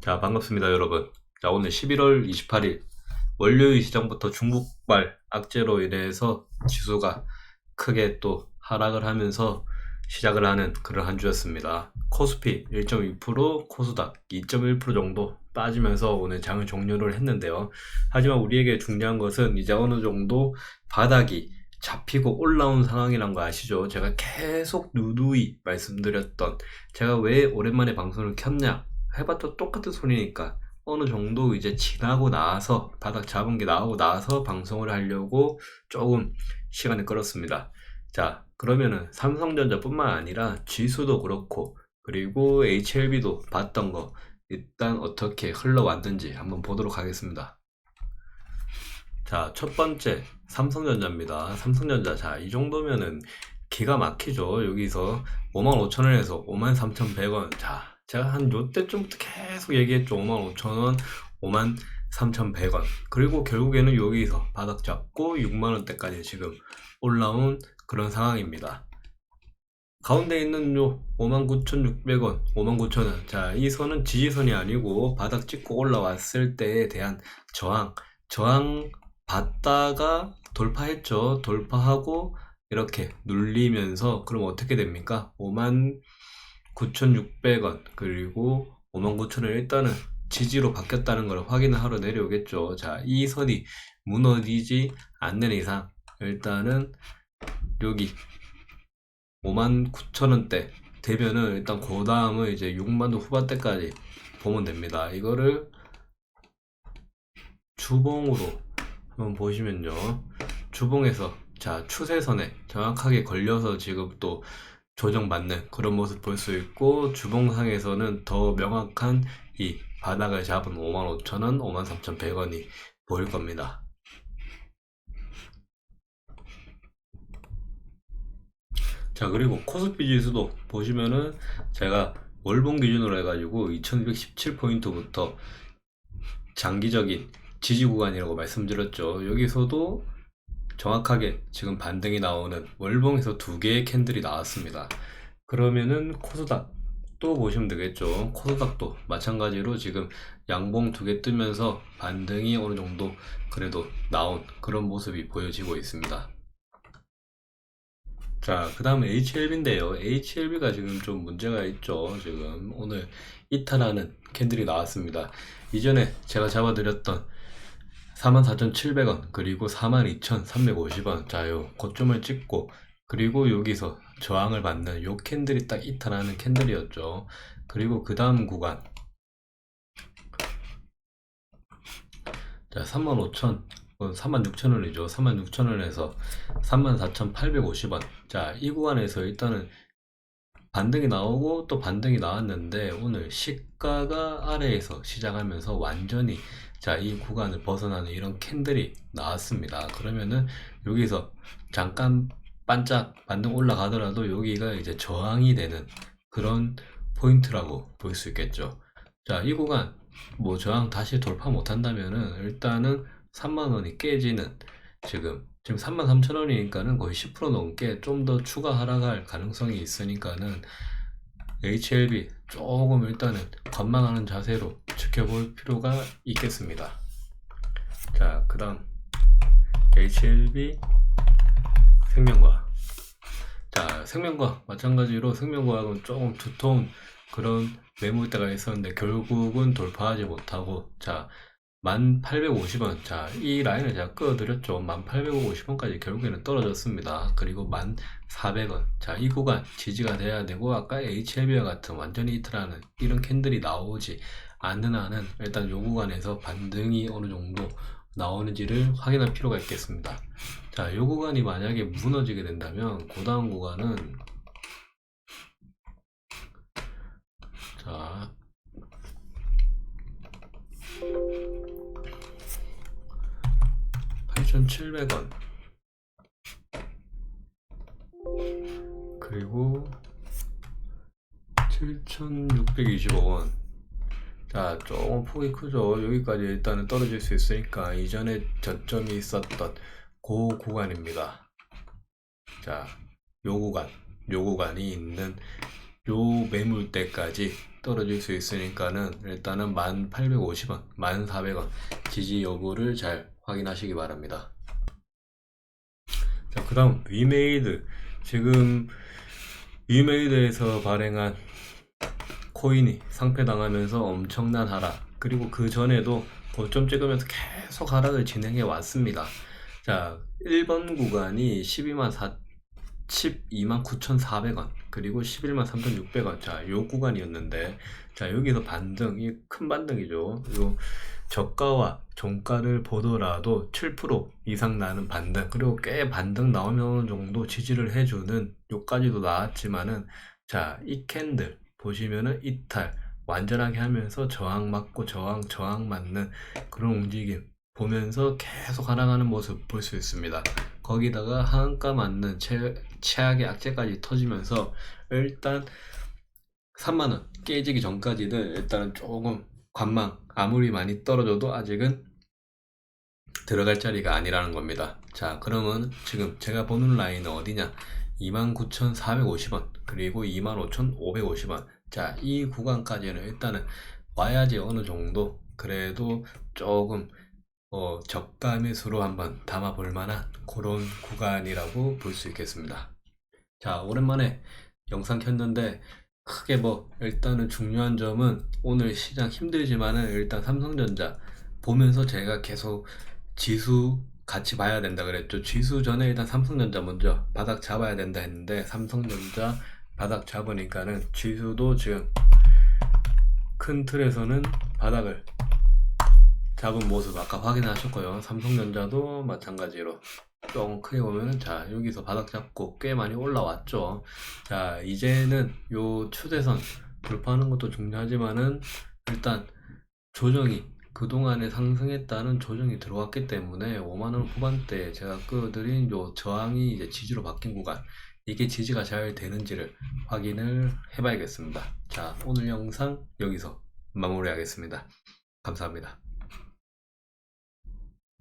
자, 반갑습니다, 여러분. 자, 오늘 11월 28일 월요일 시장부터 중국발 악재로 인해서 지수가 크게 또 하락을 하면서 시작을 하는 그런 한 주였습니다. 코스피 1.2%, 코스닥 2.1% 정도 빠지면서 오늘 장을 종료를 했는데요. 하지만 우리에게 중요한 것은 이제 어느 정도 바닥이 잡히고 올라온 상황이란 거 아시죠? 제가 계속 누누이 말씀드렸던 제가 왜 오랜만에 방송을 켰냐? 해봤자 똑같은 소리니까 어느 정도 이제 지나고 나서 바닥 잡은 게 나오고 나서 방송을 하려고 조금 시간을 끌었습니다. 자, 그러면은 삼성전자뿐만 아니라 지수도 그렇고 그리고 HLB도 봤던 거 일단 어떻게 흘러왔는지 한번 보도록 하겠습니다. 자, 첫 번째 삼성전자입니다. 삼성전자 자, 이 정도면은 기가 막히죠. 여기서 55,000원에서 53,100원. 자, 제가 한 요때쯤부터 계속 얘기했죠. 55,000원, 53,100원. 그리고 결국에는 여기서 바닥 잡고 6만 원대까지 지금 올라온 그런 상황입니다. 가운데 있는 요 59,600원, 59,000원. 자, 이 선은 지지선이 아니고 바닥 찍고 올라왔을 때에 대한 저항, 저항 받다가 돌파했죠. 돌파하고 이렇게 눌리면서 그럼 어떻게 됩니까? 59,600원 그리고 59,000원 일단은 지지로 바뀌었다는 걸 확인을 하러 내려오겠죠. 자, 이 선이 무너지지 않는 이상 일단은 여기 59,000원대 되면은 일단 그 다음은 이제 6만원 후반대까지 보면 됩니다. 이거를 주봉으로 한번 보시면요. 주봉에서 자 추세선에 정확하게 걸려서 지금 또 조정받는 그런 모습 볼 수 있고 주봉상에서는 더 명확한 이 바닥을 잡은 55,000원, 53,100원이 보일 겁니다. 자 그리고 코스피 지수도 보시면은 제가 월봉 기준으로 해가지고 2217포인트부터 장기적인 지지 구간이라고 말씀드렸죠. 여기서도 정확하게 지금 반등이 나오는 월봉에서 두 개의 캔들이 나왔습니다. 그러면은 코스닥 또 보시면 되겠죠. 코스닥도 마찬가지로 지금 양봉 두 개 뜨면서 반등이 어느 정도 그래도 나온 그런 모습이 보여지고 있습니다. 자, 그 다음에 HLB인데요. HLB가 지금 좀 문제가 있죠. 지금 오늘 이탈하는 캔들이 나왔습니다. 이전에 제가 잡아드렸던 44,700원 그리고 42,350원 자요. 고점을 찍고 그리고 여기서 저항을 받는 요 캔들이 딱 이탈하는 캔들이었죠. 그리고 그 다음 구간. 자 35,000 36,000원이죠. 36,000원에서 34,850원. 자이 구간에서 일단은 반등이 나오고 또 반등이 나왔는데 오늘 시가가 아래에서 시작하면서 완전히 자, 이 구간을 벗어나는 이런 캔들이 나왔습니다. 그러면은 여기서 잠깐 반짝 반등 올라가더라도 여기가 이제 저항이 되는 그런 포인트라고 볼 수 있겠죠. 자, 이 구간 뭐 저항 다시 돌파 못 한다면은 일단은 3만 원이 깨지는 지금 지금 3만 3천 원이니까는 거의 10% 넘게 좀 더 추가 하락할 가능성이 있으니까는 HLB 조금 일단은 관망하는 자세로 지켜볼 필요가 있겠습니다. 자, 그 다음 HLB 생명과학. 자, 생명과학 마찬가지로 생명과학은 조금 두터운 그런 매물대가 있었는데 결국은 돌파하지 못하고 자 1850원. 자, 이 라인을 제가 끌어드렸죠. 1850원까지 결국에는 떨어졌습니다. 그리고 1400원. 자, 이 구간 지지가 돼야 되고, 아까 HLB와 같은 완전히 이틀하는 이런 캔들이 나오지 않는 한은 일단 요 구간에서 반등이 어느 정도 나오는지를 확인할 필요가 있겠습니다. 자, 요 구간이 만약에 무너지게 된다면, 그 다음 구간은 8,700원. 그리고 7,625원. 자 조금 폭이 크죠. 여기까지 일단은 떨어질 수 있으니까 이전에 저점이 있었던 그 구간입니다. 자요 구간 요 구간이 있는 요 매물대까지 떨어질 수 있으니까는 일단은 1850원, 1400원 지지 여부를 잘 확인하시기 바랍니다. 자, 그 다음 위메이드 지금 위메이드에서 발행한 코인이 상패당하면서 엄청난 하락 그리고 그 전에도 고점 찍으면서 계속 하락을 진행해 왔습니다. 자, 1번 구간이 12만 4 12만 9,400원 그리고 11만 3,600원 자, 요 구간이었는데 자, 여기서 반등, 이 큰 반등이죠. 요 저가와 종가를 보더라도 7% 이상 나는 반등 그리고 꽤 반등 나오면 정도 지지를 해주는 요까지도 나왔지만은 자, 이 캔들 보시면은 이탈 완전하게 하면서 저항 맞고 저항 저항 맞는 그런 움직임 보면서 계속 하락하는 모습 볼 수 있습니다. 거기다가 한가 맞는 최, 최악의 악재까지 터지면서 일단 3만원 깨지기 전까지는 일단은 조금 관망 아무리 많이 떨어져도 아직은 들어갈 자리가 아니라는 겁니다. 자 그러면 지금 제가 보는 라인은 어디냐 29,450원 그리고 25,550원 자 이 구간까지는 일단은 와야지 어느 정도 그래도 조금 어, 저가 매수로 한번 담아 볼 만한 그런 구간이라고 볼 수 있겠습니다. 자, 오랜만에 영상 켰는데 크게 뭐 일단은 중요한 점은 오늘 시장 힘들지만은 일단 삼성전자 보면서 제가 계속 지수 같이 봐야 된다 그랬죠. 지수 전에 일단 삼성전자 먼저 바닥 잡아야 된다 했는데 삼성전자 바닥 잡으니까는 지수도 지금 큰 틀에서는 바닥을 잡은 모습 아까 확인하셨고요. 삼성전자도 마찬가지로 좀 크게 보면은 자 여기서 바닥 잡고 꽤 많이 올라왔죠. 자 이제는 요 추세선 돌파하는 것도 중요하지만은 일단 조정이 그동안에 상승했다는 조정이 들어왔기 때문에 5만원 후반대에 제가 끌어들인 요 저항이 이제 지지로 바뀐 구간 이게 지지가 잘 되는지를 확인을 해봐야겠습니다. 자 오늘 영상 여기서 마무리하겠습니다. 감사합니다.